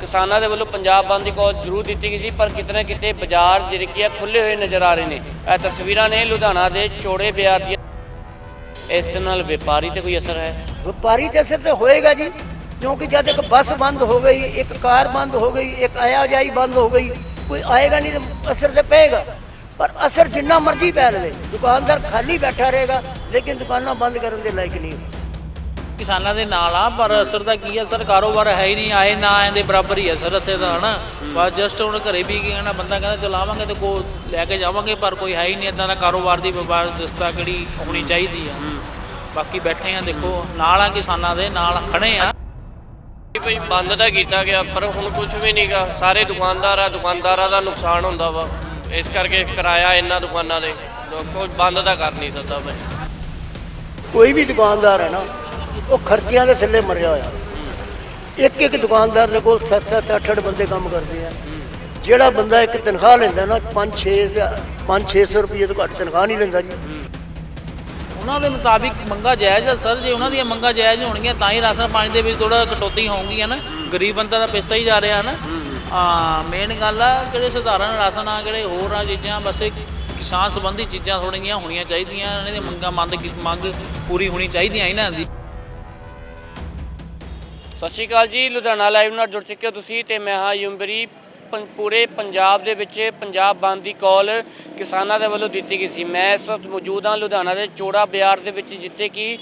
ਕਿਸਾਨਾਂ ਦੇ ਵੱਲੋਂ ਪੰਜਾਬ ਬੰਦ ਦੀ ਕਾਲ ਜ਼ਰੂਰ ਦਿੱਤੀ ਗਈ ਸੀ, ਪਰ ਕਿਤੇ ਨਾ ਕਿਤੇ ਬਾਜ਼ਾਰ ਜਿਹੜੇ ਕੀ ਆ ਖੁੱਲੇ ਹੋਏ ਨਜ਼ਰ ਆ ਰਹੇ ਨੇ। ਇਹ ਤਸਵੀਰਾਂ ਨੇ ਲੁਧਿਆਣਾ ਦੇ ਚੋੜੇ ਬਾਜ਼ਾਰ ਦੀਆਂ। ਇਸ ਦੇ ਨਾਲ ਵਪਾਰੀ ਤੇ ਕੋਈ ਅਸਰ ਹੈ? ਵਪਾਰੀ ਤੇ ਅਸਰ ਤੇ ਹੋਏਗਾ ਜੀ, ਕਿਉਂਕਿ ਜਦ ਇੱਕ ਬੱਸ ਬੰਦ ਹੋ ਗਈ, ਇੱਕ ਕਾਰ ਬੰਦ ਹੋ ਗਈ, ਇੱਕ ਆਵਾਜਾਈ ਬੰਦ ਹੋ ਗਈ, ਕੋਈ ਆਏਗਾ ਨਹੀਂ ਤੇ ਅਸਰ ਤੇ ਪਏਗਾ। ਪਰ ਅਸਰ ਜਿੰਨਾ ਮਰਜ਼ੀ ਪੈ ਲਵੇ, ਦੁਕਾਨਦਾਰ ਖਾਲੀ ਬੈਠਾ ਰਹੇਗਾ, ਲੇਕਿਨ ਦੁਕਾਨਾਂ ਬੰਦ ਕਰਨ ਦੇ ਲਾਇਕ ਨਹੀਂ। ਕਿਸਾਨਾਂ ਦੇ ਨਾਲ ਆ ਪਰ ਅਸਰ ਤਾਂ ਕੀ ਆ ਸਰ ਕਾਰੋਬਾਰ ਹੈ ਹੀ ਨਹੀਂ ਆਏ ਨਾ ਆਏ ਦੇ ਬਰਾਬਰ ਹੀ ਆ ਸਰ ਇੱਥੇ ਤਾਂ ਹਨਾ? ਬਸ ਜਸਟ ਹੁਣ ਘਰੇ ਵੀ ਕੀ ਕਹਿਣਾ ਬੰਦਾ ਕਹਿੰਦਾ ਚਲਾਵਾਂਗੇ ਤੇ ਕੋ ਲੈ ਕੇ ਜਾਵਾਂਗੇ ਪਰ ਕੋਈ ਹੈ ਹੀ ਨਹੀਂ ਇਦਾਂ ਦਾ ਕਾਰੋਬਾਰ ਦੀ ਵਪਾਰ ਦਸਤਾ ਕਿਹੜੀ ਹੋਣੀ ਚਾਹੀਦੀ ਆ। ਬਾਕੀ ਬੈਠੇ ਆ ਦੇਖੋ ਨਾਲ ਆ ਕਿਸਾਨਾਂ ਦੇ ਨਾਲ ਖੜੇ ਆ। ਭਾਈ ਬੰਦ ਤਾਂ ਕੀਤਾ ਗਿਆ ਪਰ ਹੁਣ ਕੁਝ ਵੀ ਨਹੀਂਗਾ ਸਾਰੇ ਦੁਕਾਨਦਾਰ ਆ ਦੁਕਾਨਦਾਰਾਂ ਦਾ ਨੁਕਸਾਨ ਹੁੰਦਾ ਵਾ। ਇਸ ਕਰਕੇ ਕਿਰਾਇਆ ਇਹਨਾਂ ਦੁਕਾਨਾਂ ਦੇ ਕੋਈ ਬੰਦ ਤਾਂ ਕਰ ਨਹੀਂ ਸਕਦਾ ਭਾਈ ਕੋਈ ਵੀ ਦੁਕਾਨਦਾਰ ਹੈ ਨਾ ਉਹ ਖਰਚਿਆਂ ਦੇ ਥੱਲੇ ਮਰਿਆ ਹੋਇਆ। ਇੱਕ ਇੱਕ ਦੁਕਾਨਦਾਰ ਦੇ ਕੋਲ 7-7 8-8 ਬੰਦੇ ਕੰਮ ਕਰਦੇ ਆ। ਜਿਹੜਾ ਬੰਦਾ ਇੱਕ ਤਨਖਾਹ ਲੈਂਦਾ ਨਾ 5-6 5-600 ਰੁਪਏ ਤੋਂ ਘੱਟ ਤਨਖਾਹ ਨਹੀਂ ਲੈਂਦਾ ਜੀ। ਉਹਨਾਂ ਦੇ ਮੁਤਾਬਿਕ ਮੰਗਾ ਜਾਇਜ਼ ਆ ਸਰ, ਜੇ ਉਹਨਾਂ ਦੀਆਂ ਮੰਗਾ ਜਾਇਜ਼ ਹੋਣਗੀਆਂ, ਤਾਂ ਹੀ ਰਾਸ਼ਨ ਪਾਣੀ ਦੇ ਵਿੱਚ ਥੋੜਾ ਕਟੌਤੀ ਹੋਊਗੀ ਨਾ। ਗਰੀਬ ਬੰਦਾ ਤਾਂ ਪਿਸਤਾ ਹੀ ਜਾ ਰਿਹਾ ਨਾ। ਹਾਂ ਮੇਨ ਗੱਲ ਆ ਕਿਹੜੇ ਸਧਾਰਨ ਰਾਸ਼ਨ ਆ ਕਿਹੜੇ ਹੋਰ ਆ ਚੀਜ਼ਾਂ, ਬਸ ਕਿਸਾਨ ਸੰਬੰਧੀ ਚੀਜ਼ਾਂ ਥੋੜੀਆਂ ਹੋਣੀਆਂ ਚਾਹੀਦੀਆਂ, ਇਹਨਾਂ ਦੀ ਮੰਗਾਂ ਮੰਦ ਮੰਗ ਪੂਰੀ ਹੋਣੀ ਚਾਹੀਦੀਆਂ ਇਹਨਾਂ ਦੀ। ਸਤਿ ਸ਼੍ਰੀ ਅਕਾਲ ਜੀ ਲੁਧਿਆਣਾ ਲਾਈਵ ਨਾਲ ਜੁੜ ਚੁੱਕੇ ਹੋ ਤੁਸੀਂ ਤੇ ਮੈਂ ਹਾਂ ਯੂਮਬਰੀ ਪੰ- ਪੂਰੇ ਪੰਜਾਬ ਦੇ ਵਿੱਚ ਪੰਜਾਬ ਬੰਦ ਦੀ ਕਾਲ ਕਿਸਾਨਾਂ ਦੇ ਵੱਲੋਂ ਦਿੱਤੀ ਗਈ ਸੀ। ਮੈਂ ਇਸ ਵਕਤ ਮੌਜੂਦ ਹਾਂ ਲੁਧਿਆਣਾ ਦੇ ਚੋੜਾ ਬਾਜ਼ਾਰ ਦੇ ਵਿੱਚ ਜਿੱਥੇ ਕਿ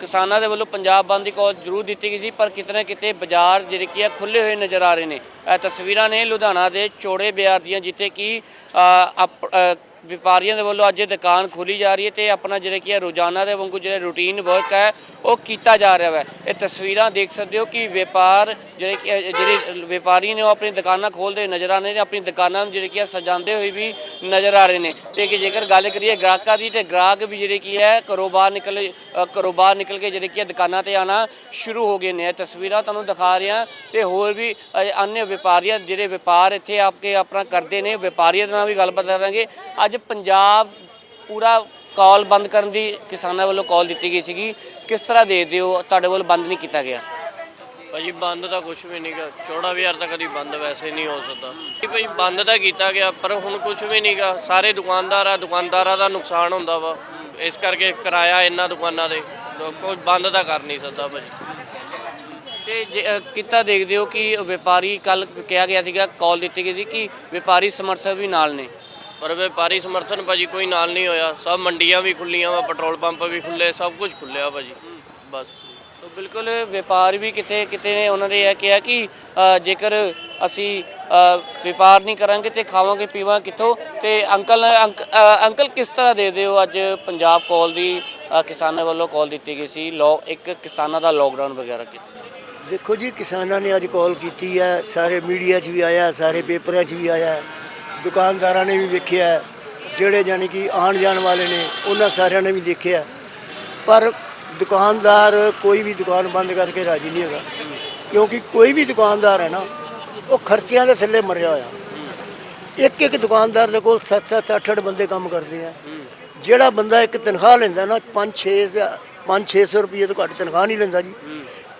ਕਿਸਾਨਾਂ ਦੇ ਵੱਲੋਂ ਪੰਜਾਬ ਬੰਦ ਦੀ ਕਾਲ ਜ਼ਰੂਰ ਦਿੱਤੀ ਗਈ ਸੀ ਪਰ ਕਿਤੇ ਨਾ ਕਿਤੇ ਬਾਜ਼ਾਰ ਜਿਹੜੇ ਕਿ ਆ ਖੁੱਲੇ ਹੋਏ ਨਜ਼ਰ ਆ ਰਹੇ ਨੇ। ਇਹ ਤਸਵੀਰਾਂ ਨੇ ਲੁਧਿਆਣਾ ਦੇ ਚੋੜੇ ਬਾਜ਼ਾਰ ਦੀਆਂ ਜਿੱਥੇ ਕਿ ਅ, ਵਪਾਰੀਆਂ ਦੇ ਵੱਲੋਂ ਅੱਜ ਇਹ ਦੁਕਾਨ ਖੋਲੀ ਜਾ ਰਹੀ ਹੈ ਤੇ ਆਪਣਾ ਜਿਹੜੇ ਕੀ ਹੈ, ਰੋਜ਼ਾਨਾ ਦੇ ਵਾਂਗੂ ਜਿਹੜੇ ਰੂਟੀਨ ਵਰਕ ਹੈ, ਉਹ ਕੀਤਾ ਜਾ ਰਿਹਾ ਹੈ ਇਹ ਤਸਵੀਰਾਂ ਦੇਖ ਸਕਦੇ ਹੋ ਕਿ ਵਪਾਰ ਜਿਹੜੇ ਜਿਹੜੇ ਵਪਾਰੀ ਨੇ ਉਹ ਆਪਣੀ ਦੁਕਾਨਾਂ ਖੋਲਦੇ ਨਜ਼ਰ ਆਉਂਦੇ ਨੇ, ਆਪਣੀ ਦੁਕਾਨਾਂ ਨੂੰ ਜਿਹੜੇ ਕੀ ਹੈ, ਸਜਾਉਂਦੇ ਹੋਏ ਵੀ ਨਜ਼ਰ ਆ ਰਹੇ ਨੇ। ਤੇ ਕਿ ਜੇਕਰ ਗੱਲ ਕਰੀਏ ਗ੍ਰਾਹਕਾਂ ਦੀ, ਤੇ ਗ੍ਰਾਹਕ ਵੀ ਜਿਹੜੇ ਕੀ ਹੈ, ਘਰੋਂ ਬਾਹਰ ਨਿਕਲ ਘਰੋਂ ਬਾਹਰ ਨਿਕਲ ਕੇ ਜਿਹੜੇ ਕੀ ਦੁਕਾਨਾਂ ਤੇ ਆਣਾ ਸ਼ੁਰੂ ਹੋ ਗਏ ਨੇ। ਇਹ ਤਸਵੀਰਾਂ ਤੁਹਾਨੂੰ ਦਿਖਾ ਰਿਹਾ ਤੇ ਹੋਰ ਵੀ ਅਨੇ ਵਪਾਰੀਆਂ ਜਿਹੜੇ ਵਪਾਰ ਇੱਥੇ ਆਪਕੇ ਆਪਣਾ ਕਰਦੇ ਨੇ, ਵਪਾਰੀਆਂ ਦੇ ਨਾਲ ਵੀ ਗੱਲਬਾਤ ਕਰਾਂਗੇ। ਅੱਜ ਪੰਜਾਬ ਪੂਰਾ ਕਾਲ ਬੰਦ ਕਰਨ ਦੀ ਕਿਸਾਨਾਂ ਵੱਲੋਂ ਕਾਲ ਦਿੱਤੀ ਗਈ ਸੀਗੀ। ਕਿਸ ਤਰ੍ਹਾਂ ਦੇਖਦੇ ਹੋ? ਤੁਹਾਡੇ ਵੱਲੋਂ ਬੰਦ ਨਹੀਂ ਕੀਤਾ ਗਿਆ? ਭਾਜੀ ਬੰਦ ਤਾਂ ਕੁਝ ਵੀ ਨਹੀਂਗਾ ਚੌੜਾ ਬਾਜ਼ਾਰ ਤਾਂ ਕਦੀ ਬੰਦ ਵੈਸੇ ਨਹੀਂ ਹੋ ਸਕਦਾ। ਇਹ ਭਾਈ ਬੰਦ ਤਾਂ ਕੀਤਾ ਗਿਆ ਪਰ ਹੁਣ ਕੁਝ ਵੀ ਨਹੀਂਗਾ ਸਾਰੇ ਦੁਕਾਨਦਾਰ ਆ ਦੁਕਾਨਦਾਰਾਂ ਦਾ ਨੁਕਸਾਨ ਹੁੰਦਾ ਵਾ। ਇਸ ਕਰਕੇ ਕਿਰਾਇਆ ਇਹਨਾਂ ਦੁਕਾਨਾਂ ਦੇ। ਕੋਈ ਬੰਦ ਤਾਂ ਕਰ ਨਹੀਂ ਸਕਦਾ ਭਾਜੀ। ਤੇ ਕਿੱਦਾਂ ਦੇਖਦੇ ਹੋ ਕਿ ਵਪਾਰੀ ਕੱਲ ਕਿਹਾ ਗਿਆ ਸੀਗਾ ਕਾਲ ਦਿੱਤੀ ਗਈ ਸੀ ਕਿ ਵਪਾਰੀ ਸਮਰਥਕ ਵੀ ਨਾਲ ਨੇ? ਪਰ ਵਪਾਰੀ ਸਮਰਥਨ ਭਾਜੀ ਕੋਈ ਨਾਲ ਨਹੀਂ ਹੋਇਆ। ਸਭ ਮੰਡੀਆਂ ਵੀ ਖੁੱਲੀਆਂ ਵਾ ਪੈਟਰੋਲ ਪੰਪ ਵੀ ਖੁੱਲੇ ਸਭ ਕੁਝ ਖੁੱਲਿਆ ਭਾਜੀ। ਬਸ। ਤਾਂ ਬਿਲਕੁਲ ਵਪਾਰ ਵੀ ਕਿਤੇ ਕਿਤੇ ਨੇ ਉਹਨਾਂ ਨੇ ਇਹ ਕਿਹਾ ਕਿ ਅ, ਜੇਕਰ ਅਸੀਂ ਅ, ਵਪਾਰ ਨਹੀਂ ਕਰਾਂਗੇ ਤੇ ਖਾਵਾਂਗੇ ਪੀਵਾਂਗੇ ਕਿੱਥੋਂ? ਤੇ ਅੰਕਲ ਅੰਕ- ਅ, ਅੰਕਲ ਕਿਸ ਤਰ੍ਹਾਂ ਦੇਖਦੇ ਹੋ ਅੱਜ ਪੰਜਾਬ ਕਾਲ ਦੀ ਅ, ਕਿਸਾਨਾਂ ਵੱਲੋਂ ਕਾਲ ਦਿੱਤੀ ਗਈ ਸੀ। ਲੋ ਇੱਕ ਕਿਸਾਨਾਂ ਦਾ ਲੋਕਡਾਊਨ ਵਗੈਰਾ ਕੀਤਾ ਦੇਖੋ ਜੀ ਕਿਸਾਨਾਂ ਨੇ ਅੱਜ ਕਾਲ ਕੀਤੀ ਹੈ। ਸਾਰੇ ਮੀਡੀਆ 'ਚ ਵੀ ਆਇਆ ਸਾਰੇ ਪੇਪਰਾਂ 'ਚ ਵੀ ਆਇਆ। ਦੁਕਾਨਦਾਰਾਂ ਨੇ ਵੀ ਵੇਖਿਆ ਜਿਹੜੇ ਜਾਨੀ ਕਿ ਆਉਣ ਜਾਣ ਵਾਲੇ ਨੇ, ਉਹਨਾਂ ਸਾਰਿਆਂ ਨੇ ਵੀ ਦੇਖਿਆ ਪਰ ਦੁਕਾਨਦਾਰ ਕੋਈ ਵੀ ਦੁਕਾਨ ਬੰਦ ਕਰਕੇ ਰਾਜੀ ਨਹੀਂ ਹੈਗਾ। ਕਿਉਂਕਿ ਕੋਈ ਵੀ ਦੁਕਾਨਦਾਰ ਹੈ ਨਾ, ਉਹ ਖਰਚਿਆਂ ਦੇ ਥੱਲੇ ਮਰਿਆ ਹੋਇਆ। ਇੱਕ ਇੱਕ ਦੁਕਾਨਦਾਰ ਦੇ ਕੋਲ 7-7 8-8 ਬੰਦੇ ਕੰਮ ਕਰਦੇ ਆ। ਜਿਹੜਾ ਬੰਦਾ ਇੱਕ ਤਨਖਾਹ ਲੈਂਦਾ ਨਾ 5-6 5-600 ਰੁਪਏ ਤੋਂ ਘੱਟ ਤਨਖਾਹ ਨਹੀਂ ਲੈਂਦਾ ਜੀ।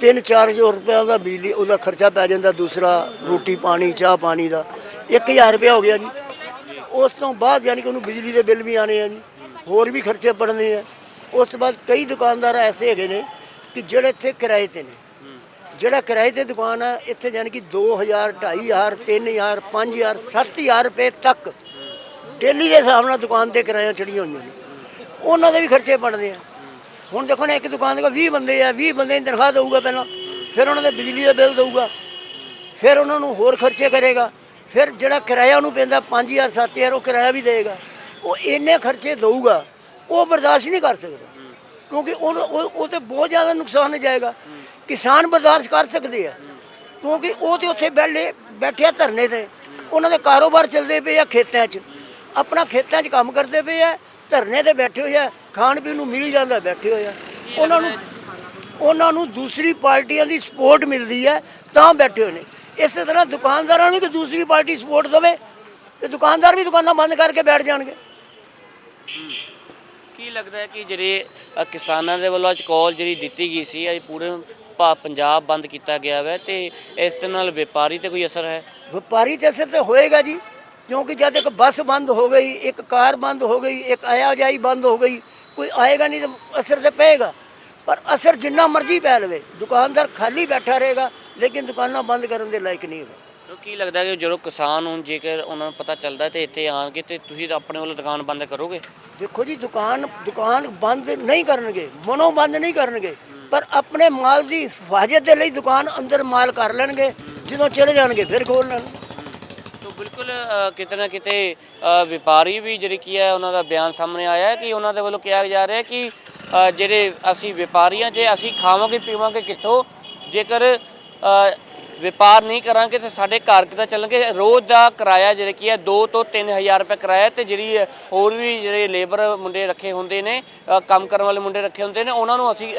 3-400 ਰੁਪਏ ਉਹਦਾ ਬਿਜਲੀ, ਉਹਦਾ ਖਰਚਾ ਪੈ ਜਾਂਦਾ ਦੂਸਰਾ, ਰੋਟੀ ਪਾਣੀ, ਚਾਹ ਪਾਣੀ ਦਾ। 1000 ਰੁਪਏ ਹੋ ਗਿਆ ਜੀ। ਉਸ ਤੋਂ ਬਾਅਦ ਯਾਨੀ ਕਿ ਉਹਨੂੰ ਬਿਜਲੀ ਦੇ ਬਿੱਲ ਵੀ ਆਣੇ ਆ ਜੀ। ਹੋਰ ਵੀ ਖਰਚੇ ਪੜਨੇ ਆ। ਉਸ ਤੋਂ ਬਾਅਦ ਕਈ ਦੁਕਾਨਦਾਰ ਐਸੇ ਹੈਗੇ ਨੇ ਕਿ ਜਿਹੜੇ ਇੱਥੇ ਕਿਰਾਏ ਤੇ ਨੇ। ਜਿਹੜਾ ਕਿਰਾਏ ਤੇ ਦੁਕਾਨ ਆ, ਇੱਥੇ ਯਾਨੀ ਕਿ 2000 2500 3000 5000 7000 ਰੁਪਏ ਤੱਕ ਡੇਲੀ ਦੇ ਹਿਸਾਬ ਨਾਲ ਦੁਕਾਨ ਤੇ ਕਿਰਾਇਆ ਚੜੀਆਂ ਹੋਈਆਂ ਨੇ। ਉਹਨਾਂ ਦੇ ਵੀ ਖਰਚੇ ਬਣਦੇ ਆ। ਹੁਣ ਦੇਖੋ ਨਾ, ਇੱਕ ਦੁਕਾਨ ਦੇ ਕੋਲ 20 ਬੰਦੇ ਆ 20 ਬੰਦੇ ਦੀ ਤਨਖਾਹ ਦੇਊਗਾ ਪਹਿਲਾਂ, ਫਿਰ ਉਹਨਾਂ ਦੇ ਬਿਜਲੀ ਦਾ ਬਿੱਲ ਦਊਗਾ, ਫਿਰ ਉਹਨਾਂ ਨੂੰ ਹੋਰ ਖਰਚੇ ਕਰੇਗਾ, ਫਿਰ ਜਿਹੜਾ ਕਿਰਾਇਆ ਉਹਨੂੰ ਪੈਂਦਾ 5000 7000 ਉਹ ਕਿਰਾਇਆ ਵੀ ਦੇਗਾ ਉਹ ਇੰਨੇ ਖਰਚੇ ਦਊਗਾ, ਉਹ ਬਰਦਾਸ਼ਤ ਨਹੀਂ ਕਰ ਸਕਦਾ, ਕਿਉਂਕਿ ਉਹ ਉਹ ਉਹ ਤੇ ਬਹੁਤ ਜ਼ਿਆਦਾ ਨੁਕਸਾਨ ਹੋ ਜਾਏਗਾ ਕਿਸਾਨ ਬਰਦਾਸ਼ਤ ਕਰ ਸਕਦੇ ਆ, ਕਿਉਂਕਿ ਉਹ ਤੇ ਉੱਥੇ ਬੈਠੇ ਬੈਠਿਆ ਧਰਨੇ ਤੇ, ਉਹਨਾਂ ਦੇ ਕਾਰੋਬਾਰ ਚੱਲਦੇ ਪਏ ਆ ਖੇਤਾਂ 'ਚ, ਆਪਣਾ ਖੇਤਾਂ 'ਚ ਕੰਮ ਕਰਦੇ ਪਏ ਆ ਧਰਨੇ ਤੇ ਬੈਠੇ ਹੋਏ ਆ ਖਾਣ ਪੀਣ ਨੂੰ ਮਿਲ ਜਾਂਦਾ ਬੈਠੇ ਹੋਏ ਆ। ਉਹਨਾਂ ਨੂੰ ਉਹਨਾਂ ਨੂੰ ਦੂਸਰੀ ਪਾਰਟੀਆਂ ਦੀ ਸਪੋਰਟ ਮਿਲਦੀ ਹੈ ਤਾਂ ਬੈਠੇ ਹੋਏ ਨੇ। ਇਸੇ ਤਰ੍ਹਾਂ ਦੁਕਾਨਦਾਰਾਂ ਨੂੰ ਕਿ ਦੂਸਰੀ ਪਾਰਟੀ ਸਪੋਰਟ ਦੇਵੇ ਤੇ ਦੁਕਾਨਦਾਰ ਵੀ ਦੁਕਾਨਾਂ ਬੰਦ ਕਰਕੇ ਬੈਠ ਜਾਣਗੇ। ਕੀ ਲੱਗਦਾ ਹੈ ਕਿ ਜਿਹੜੇ ਅ, ਕਿਸਾਨਾਂ ਦੇ ਵੱਲੋਂ ਅੱਜ ਕਾਲ ਜਿਹੜੀ ਦਿੱਤੀ ਗਈ ਸੀ ਅੱਜ ਪੂਰੇ ਪਾ- ਪੰਜਾਬ ਬੰਦ ਕੀਤਾ ਗਿਆ ਹੈ ਤੇ ਇਸ ਦੇ ਨਾਲ ਵਪਾਰੀ ਤੇ ਕੋਈ ਅਸਰ ਹੈ? ਵਪਾਰੀ ਤੇ ਅਸਰ ਤੇ ਹੋਏਗਾ ਜੀ। ਕਿਉਂਕਿ ਜਦ ਇੱਕ ਬੱਸ ਬੰਦ ਹੋ ਗਈ ਇੱਕ ਕਾਰ ਬੰਦ ਹੋ ਗਈ ਇੱਕ ਆਵਾਜਾਈ ਬੰਦ ਹੋ ਗਈ ਕੋਈ ਆਏਗਾ ਨਹੀਂ ਤਾਂ ਅਸਰ ਤੇ ਪਏਗਾ। ਪਰ ਅਸਰ ਜਿੰਨਾ ਮਰਜ਼ੀ ਪੈ ਲਵੇ ਦੁਕਾਨਦਾਰ ਖਾਲੀ ਬੈਠਾ ਰਹੇਗਾ ਲੇਕਿਨ ਦੁਕਾਨਾਂ ਬੰਦ ਕਰਨ ਦੇ ਲਾਇਕ ਨਹੀਂ ਹੈਗਾ। ਕੀ ਲੱਗਦਾ ਕਿ ਜਦੋਂ ਕਿਸਾਨ ਹੁਣ ਜੇਕਰ ਉਹਨਾਂ ਨੂੰ ਪਤਾ ਚੱਲਦਾ ਤੇ ਇੱਥੇ ਆਣਗੇ ਤੇ ਤੁਸੀਂ ਤਾਂ ਆਪਣੇ ਵੱਲੋਂ ਦੁਕਾਨ ਬੰਦ ਕਰੋਗੇ? ਦੇਖੋ ਜੀ ਦੁਕਾਨ ਦੁਕਾਨ ਬੰਦ ਨਹੀਂ ਕਰਨਗੇ ਮਨੋਂ ਬੰਦ ਨਹੀਂ ਕਰਨਗੇ ਪਰ ਆਪਣੇ ਮਾਲ ਦੀ ਹਿਫਾਜ਼ਤ ਦੇ ਲਈ ਦੁਕਾਨ ਅੰਦਰ ਮਾਲ ਕਰ ਲੈਣਗੇ ਜਦੋਂ ਚਲੇ ਜਾਣਗੇ ਫਿਰ ਖੋਲ ਲੈਣ ਤੋ ਬਿਲਕੁਲ ਅ, ਕਿਤੇ ਨਾ ਕਿਤੇ ਅ, ਵਪਾਰੀ ਵੀ ਜਿਹੜੀ ਕੀ ਹੈ ਉਹਨਾਂ ਦਾ ਬਿਆਨ ਸਾਹਮਣੇ ਆਇਆ ਹੈ ਕਿ ਉਹਨਾਂ ਦੇ ਵੱਲੋਂ ਕਿਹਾ ਜਾ ਰਿਹਾ ਹੈ ਕਿ ਅ, ਜਿਹੜੇ ਅਸੀਂ ਵਪਾਰੀਆਂ ਜੇ ਅਸੀਂ ਖਾਵਾਂਗੇ ਪੀਵਾਂਗੇ ਕਿੱਥੋਂ? ਜੇਕਰ ਅ, ਵਪਾਰ ਨਹੀਂ ਕਰਾਂਗੇ ਤੇ ਸਾਡੇ ਘਰ ਕਿੱਦਾਂ ਚੱਲਣਗੇ? ਰੋਜ਼ ਦਾ ਕਿਰਾਇਆ ਜਿਹੜਾ ਕੀ ਹੈ 2 ਤੋਂ 3000 ਰੁਪਏ ਕਿਰਾਇਆ ਤੇ ਜਿਹੜੀ ਹੋਰ ਵੀ ਜਿਹੜੇ ਲੇਬਰ ਮੁੰਡੇ ਰੱਖੇ ਹੁੰਦੇ ਨੇ ਕੰਮ ਕਰਨ ਵਾਲੇ ਮੁੰਡੇ ਰੱਖੇ ਹੁੰਦੇ ਨੇ, ਉਹਨਾਂ ਨੂੰ ਅਸੀਂ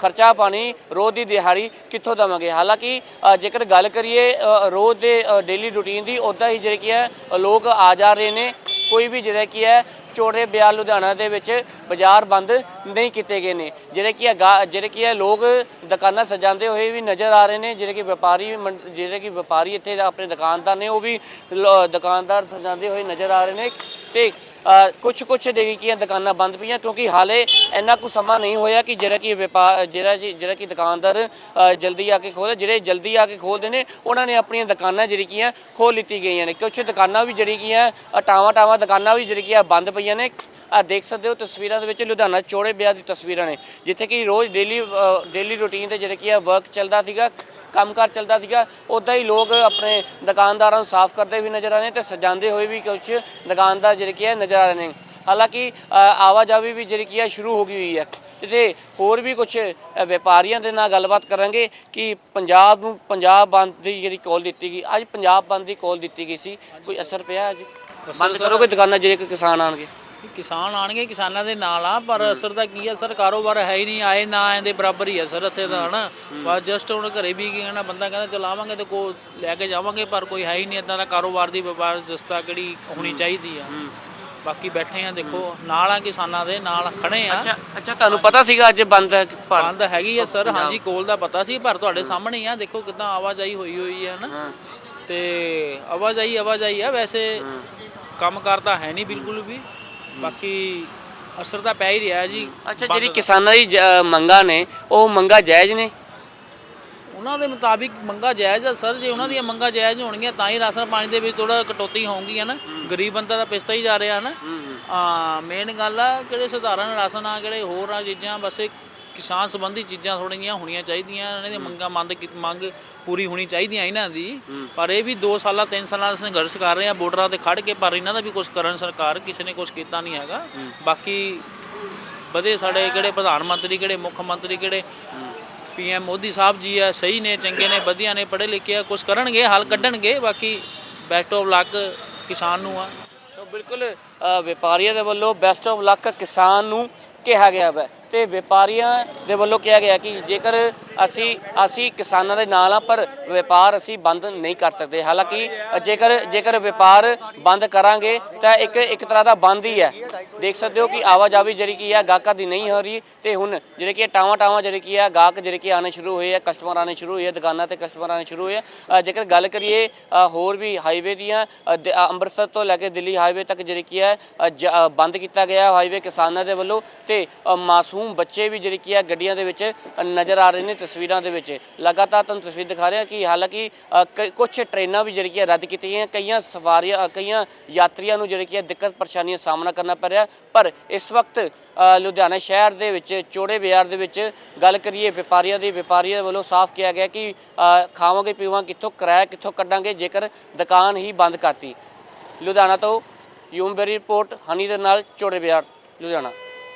ਖਰਚਾ ਪਾਣੀ, ਰੋਜ਼ ਦੀ ਦਿਹਾੜੀ ਕਿੱਥੋਂ ਦੇਵਾਂਗੇ? ਹਾਲਾਂਕਿ ਜੇਕਰ ਗੱਲ ਕਰੀਏ ਰੋਜ਼ ਦੇ ਡੇਲੀ ਰੂਟੀਨ ਦੀ ਉਦਾਂ ਹੀ ਜਿਹੜੇ ਕੀ ਹੈ ਲੋਕ ਆ ਜਾ ਰਹੇ ਨੇ ਕੋਈ ਵੀ ਜਿਹੜਾ ਕੀ ਹੈ, ਚੋੜੇ ਬਿਆਰ ਲੁਧਿਆਣਾ ਦੇ ਵਿੱਚ ਬਾਜ਼ਾਰ ਬੰਦ ਨਹੀਂ ਕੀਤੇ ਗਏ ਨੇ। ਜਿਹੜੇ ਕੀ ਹੈ, ਗਾ- ਜਿਹੜੇ ਕੀ ਹੈ, ਲੋਕ ਦੁਕਾਨਾਂ ਸਜਾਉਂਦੇ ਹੋਏ ਵੀ ਨਜ਼ਰ ਆ ਰਹੇ ਨੇ। ਜਿਹੜੇ ਕਿ ਵਪਾਰੀ ਮੰਡ- ਜਿਹੜੇ ਕਿ ਵਪਾਰੀ ਇੱਥੇ ਆਪਣੇ ਦੁਕਾਨਦਾਰ ਨੇ, ਉਹ ਵੀ ਲ- ਦੁਕਾਨਦਾਰ ਸਜਾਉਂਦੇ ਹੋਏ ਨਜ਼ਰ ਆ ਰਹੇ ਨੇ। ਤੇ ਕੁਝ ਕੁਝ ਜਿਹੜੀ ਕਿ ਦੁਕਾਨਾਂ ਬੰਦ ਪਈਆਂ ਕਿਉਂਕਿ ਹਾਲੇ ਇੰਨਾ ਕੁ ਸਮਾਂ ਨਹੀਂ ਹੋਇਆ ਕਿ ਜਿਹੜਾ ਕਿ ਵਪਾਰ ਜਿਹੜਾ ਜੀ- ਜਿਹੜਾ ਕਿ ਦੁਕਾਨਦਾਰ ਜਲਦੀ ਆ ਕੇ ਖੋਲ੍ਹੇ, ਜਿਹੜੇ ਜਲਦੀ ਆ ਕੇ ਖੋਲ੍ਹਦੇ ਨੇ, ਉਹਨਾਂ ਨੇ ਆਪਣੀਆਂ ਦੁਕਾਨਾਂ ਜਿਹੜੀ ਕੀ ਹੈ ਖੋਲ੍ਹ ਲਿੱਤੀ ਗਈਆਂ ਨੇ। ਕੁਝ ਦੁਕਾਨਾਂ ਵੀ ਜਿਹੜੀ ਕੀ ਹੈ ਟਾਵਾਂ ਟਾਵਾਂ ਦੁਕਾਨਾਂ ਵੀ ਜਿਹੜੀ ਕੀ ਹੈ ਬੰਦ ਪਈਆਂ ਨੇ। ਆ, ਦੇਖ ਸਕਦੇ ਹੋ ਤਸਵੀਰਾਂ ਦੇ ਵਿੱਚ ਲੁਧਿਆਣਾ ਚੋੜੇ ਵਿਆਹ ਦੀ ਤਸਵੀਰਾਂ ਨੇ, ਜਿੱਥੇ ਕਿ ਰੋਜ਼ ਡੇਲੀ ਡੇਲੀ ਰੂਟੀਨ ਤੇ ਜਿਹੜਾ ਕੀ ਆ, ਵਰਕ ਚੱਲਦਾ ਸੀਗਾ। ਕੰਮਕਾਰ ਚੱਲਦਾ ਸੀਗਾ ਉਦਾਂ ਹੀ ਲੋਕ ਆਪਣੇ ਦੁਕਾਨਦਾਰਾਂ ਨੂੰ ਸਾਫ਼ ਕਰਦੇ ਵੀ ਨਜ਼ਰ ਆ ਰਹੇ ਤੇ ਸਜਾਉਂਦੇ ਹੋਏ ਵੀ ਕੁਝ ਦੁਕਾਨਦਾਰ ਜਿਹੜੇ ਕੀ ਹੈ ਨਜ਼ਰ ਆ ਰਹੇ ਨੇ। ਹਾਲਾਂਕਿ ਆਵਾਜਾਈ ਵੀ ਜਿਹੜੀ ਕੀ ਹੈ ਸ਼ੁਰੂ ਹੋ ਗਈ ਹੋਈ ਹੈ ਤੇ ਹੋਰ ਵੀ ਕੁਝ ਵਪਾਰੀਆਂ ਦੇ ਨਾਲ ਗੱਲਬਾਤ ਕਰਾਂਗੇ ਕਿ ਪੰਜਾਬ ਨੂੰ ਪੰਜਾਬ ਬੰਦ ਦੀ ਜਿਹੜੀ ਕਾਲ ਦਿੱਤੀ ਗਈ ਅੱਜ ਪੰਜਾਬ ਬੰਦ ਦੀ ਕਾਲ ਦਿੱਤੀ ਗਈ ਸੀ। ਕੋਈ ਅਸਰ ਪਿਆ ਅੱਜ? ਬੰਦ ਕਰੋਗੇ ਦੁਕਾਨਾਂ ਜਿਹੜੇ ਕਿਸਾਨ ਆਣਗੇ ਕਿਸਾਨ ਆਣਗੇ ਕਿਸਾਨਾਂ ਦੇ ਨਾਲ ਆ ਪਰ ਅਸਰ ਦਾ ਕੀ ਆ? ਸਰ ਕਾਰੋਬਾਰ ਹੈ ਹੀ ਨਹੀਂ ਆਏ ਨਾ ਆਏ ਦੇ ਬਰਾਬਰ ਹੀ ਆ ਸਰ ਇੱਥੇ ਦਾ ਹਨਾ? ਬਸ ਜਸਟ ਹੁਣ ਘਰੇ ਵੀ ਕੀ ਨਾ ਬੰਦਾ ਕਹਿੰਦਾ ਚਲ ਆਵਾਂਗੇ ਤੇ ਕੋ ਲੈ ਕੇ ਜਾਵਾਂਗੇ ਪਰ ਕੋਈ ਹੈ ਹੀ ਨਹੀਂ ਇਦਾਂ ਦਾ ਕਾਰੋਬਾਰ ਦੀ ਵਪਾਰ ਜਸਤਾ ਕਿਹੜੀ ਹੋਣੀ ਚਾਹੀਦੀ ਆ। ਬਾਕੀ ਬੈਠੇ ਆ ਦੇਖੋ ਨਾਲ ਆ ਕਿਸਾਨਾਂ ਦੇ ਨਾਲ ਖੜੇ ਆ। ਅੱਛਾ ਅੱਛਾ ਤੁਹਾਨੂੰ ਪਤਾ ਸੀਗਾ ਅੱਜ ਬੰਦ ਹੈ ਪਰ- ਬੰਦ ਹੈਗੀ ਆ ਸਰ ਹਾਂਜੀ ਕੋਲ ਦਾ ਪਤਾ ਸੀ ਪਰ ਤੁਹਾਡੇ ਸਾਹਮਣੇ ਆ ਦੇਖੋ ਕਿਦਾਂ ਆਵਾਜਾਈ ਹੋਈ ਹੋਈ ਹੈ। ਨਾ ਤੇ ਆਵਾਜਾਈ ਆਵਾਜਾਈ ਆ ਵੈਸੇ ਕੰਮ ਕਰਦਾ ਹੈ ਨਹੀਂ ਬਿਲਕੁਲ ਵੀ। ਬਾਕੀ ਅਸਰ ਤਾਂ ਪੈ ਹੀ ਰਿਹਾ ਜੀ। ਅੱਛਾ ਜਿਹੜੀ ਕਿਸਾਨਾਂ ਦੀ ਜ- ਮੰਗਾਂ ਨੇ ਉਹ ਮੰਗਾਂ ਜਾਇਜ਼ ਨੇ? ਉਹਨਾਂ ਦੇ ਮੁਤਾਬਿਕ ਮੰਗਾ ਜਾਇਜ਼ ਆ ਸਰ ਜੇ ਉਹਨਾਂ ਦੀਆਂ ਮੰਗਾ ਜਾਇਜ਼ ਹੋਣਗੀਆਂ ਤਾਂ ਹੀ ਰਾਸ਼ਨ ਪਾਣੀ ਦੇ ਵਿੱਚ ਥੋੜਾ ਕਟੌਤੀ ਹੋਊਗੀ ਹੈ ਨਾ? ਗਰੀਬ ਬੰਦਾ ਤਾਂ ਪਿਸਤਾ ਹੀ ਜਾ ਰਿਹਾ ਨਾ? ਆ ਮੇਨ ਗੱਲ ਆ ਕਿਹੜੇ ਸਧਾਰਨ ਰਾਸ਼ਨ ਆ ਕਿਹੜੇ ਹੋਰ ਆ ਚੀਜ਼ਾਂ ਬਸ ਇਹ ਕਿਸਾਨ ਸੰਬੰਧੀ ਚੀਜ਼ਾਂ ਥੋੜ੍ਹੀਆਂ ਹੋਣੀਆਂ ਚਾਹੀਦੀਆਂ ਇਹਨਾਂ ਦੀਆਂ ਮੰਗਾਂ ਮੰਦ ਕੀ- ਮੰਗ ਪੂਰੀ ਹੋਣੀ ਚਾਹੀਦੀਆਂ ਇਹਨਾਂ ਦੀ। ਪਰ ਇਹ ਵੀ 2 ਸਾਲਾਂ 3 ਸਾਲਾਂ ਦਾ ਸੰਘਰਸ਼ ਕਰ ਰਹੇ ਆ ਬਾਰਡਰਾਂ ਤੇ ਖੜ ਕੇ ਪਰ ਇਹਨਾਂ ਦਾ ਵੀ ਕੁਝ ਕਰਨ ਸਰਕਾਰ ਕਿਸੇ ਨੇ ਕੁਝ ਕੀਤਾ ਨਹੀਂ ਹੈਗਾ। ਬਾਕੀ ਵਧੇ ਸਾਡੇ ਕਿਹੜੇ ਪ੍ਰਧਾਨ ਮੰਤਰੀ ਕਿਹੜੇ ਮੁੱਖ ਮੰਤਰੀ ਕਿਹੜੇ ਪੀਐਮ ਮੋਦੀ ਸਾਹਿਬ ਜੀ ਆ ਸਹੀ ਨੇ ਚੰਗੇ ਨੇ ਵਧੀਆ ਨੇ ਪੜ੍ਹੇ ਲਿਖੇ ਆ ਕੁਝ ਕਰਨਗੇ ਹੱਲ ਕੱਢਣਗੇ ਬਾਕੀ ਬੈਸਟ ਆਫ ਲੱਕ ਕਿਸਾਨ ਨੂੰ ਆ। ਤਾਂ ਬਿਲਕੁਲ ਅ, ਵਪਾਰੀਆਂ ਦੇ ਵੱਲੋਂ ਬੈਸਟ ਆਫ ਲੱਕ ਕਿਸਾਨ ਨੂੰ ਕਿਹਾ ਗਿਆ ਹੈ ਤੇ ਵਪਾਰੀਆਂ ਦੇ ਵੱਲੋਂ ਕਿਹਾ ਗਿਆ ਕਿ ਜੇਕਰ ਅਸੀਂ ਅਸੀਂ ਕਿਸਾਨਾਂ ਦੇ ਨਾਲ ਆ ਪਰ ਵਪਾਰ ਅਸੀਂ ਬੰਦ ਨਹੀਂ ਕਰ ਸਕਦੇ। ਹਾਲਾਂਕਿ ਜੇਕਰ ਜੇਕਰ ਵਪਾਰ ਬੰਦ ਕਰਾਂਗੇ, ਤਾਂ ਇੱਕ ਇੱਕ ਤਰ੍ਹਾਂ ਦਾ ਬੰਦ ਹੀ ਹੈ। ਦੇਖ ਸਕਦੇ ਹੋ ਕਿ ਆਵਾਜਾਈ ਜਿਹੜੀ ਕੀ ਹੈ, ਗਾਹਕਾਂ ਦੀ ਨਹੀਂ ਹੋ ਰਹੀ। ਤੇ ਹੁਣ ਜਿਹੜੇ ਕਿ ਟਾਵਾਂ ਟਾਵਾਂ ਜਿਹੜੇ ਕੀ ਹੈ, ਗਾਹਕ ਜਿਹੜੇ ਕਿ ਆਣੇ ਸ਼ੁਰੂ ਹੋਏ ਆ, ਕਸਟਮਰ ਆਣੇ ਸ਼ੁਰੂ ਹੋਏ ਆ, ਦੁਕਾਨਾਂ ਤੇ ਕਸਟਮਰ ਆਣੇ ਸ਼ੁਰੂ ਹੋਏ ਆ। ਜੇਕਰ ਗੱਲ ਕਰੀਏ ਹੋਰ ਵੀ ਹਾਈਵੇ ਦੀਆਂ ਅੰਮ੍ਰਿਤਸਰ ਤੋਂ ਲੈ ਕੇ ਦਿੱਲੀ ਹਾਈਵੇ ਤੱਕ ਜਿਹੜੀ ਕੀ ਹੈ ਜ- ਬੰਦ ਕੀਤਾ ਗਿਆ ਹਾਈਵੇ ਕਿਸਾਨਾਂ ਦੇ ਵੱਲੋਂ। ਤੇ ਮਾਸੂਮ ਬੱਚੇ ਵੀ ਜਿਹੜੀ ਕੀ ਹੈ, ਗੱਡੀਆਂ ਦੇ ਵਿੱਚ ਨਜ਼ਰ ਆ ਰਹੇ ਨੇ। ਤਸਵੀਰਾਂ ਦੇ ਵਿੱਚ ਲਗਾਤਾਰ ਤੁਹਾਨੂੰ ਤਸਵੀਰ ਦਿਖਾ ਰਿਹਾ ਕਿ ਹਾਲਾਂਕਿ ਕੁਝ ਟ੍ਰੇਨਾਂ ਵੀ ਜਿਹੜੀਆਂ ਰੱਦ ਕੀਤੀਆਂ ਗਈਆਂ ਕਈਆਂ ਸਵਾਰੀਆਂ ਕਈਆਂ ਯਾਤਰੀਆਂ ਨੂੰ ਜਿਹੜੀ ਕਿ ਦਿੱਕਤ ਪਰੇਸ਼ਾਨੀਆਂ ਦਾ ਸਾਹਮਣਾ ਕਰਨਾ ਪੈ ਰਿਹਾ। ਪਰ ਇਸ ਵਕਤ ਲੁਧਿਆਣਾ ਸ਼ਹਿਰ ਦੇ ਵਿੱਚ, ਚੋੜੇ ਬਾਜ਼ਾਰ ਦੇ ਵਿੱਚ ਗੱਲ ਕਰੀਏ ਵਪਾਰੀਆਂ ਦੇ, ਵਪਾਰੀਆਂ ਵੱਲੋਂ ਸਾਫ਼ ਕਿਹਾ ਗਿਆ ਕਿ ਖਾਵਾਂਗੇ, ਪੀਵਾਂਗੇ, ਕਿੱਥੋਂ ਕਿਰਾਇਆ, ਕਿੱਥੋਂ ਕੱਢਾਂਗੇ, ਜੇਕਰ ਦੁਕਾਨ ਹੀ ਬੰਦ ਕਰਤੀ। ਲੁਧਿਆਣਾ ਤੋਂ ਯੂਮਬਰੀ ਰਿਪੋਰਟ, ਹਨੀ ਦੇ ਨਾਲ ਚੋੜੇ ਬਾਜ਼ਾਰ, ਲੁਧਿਆਣਾ।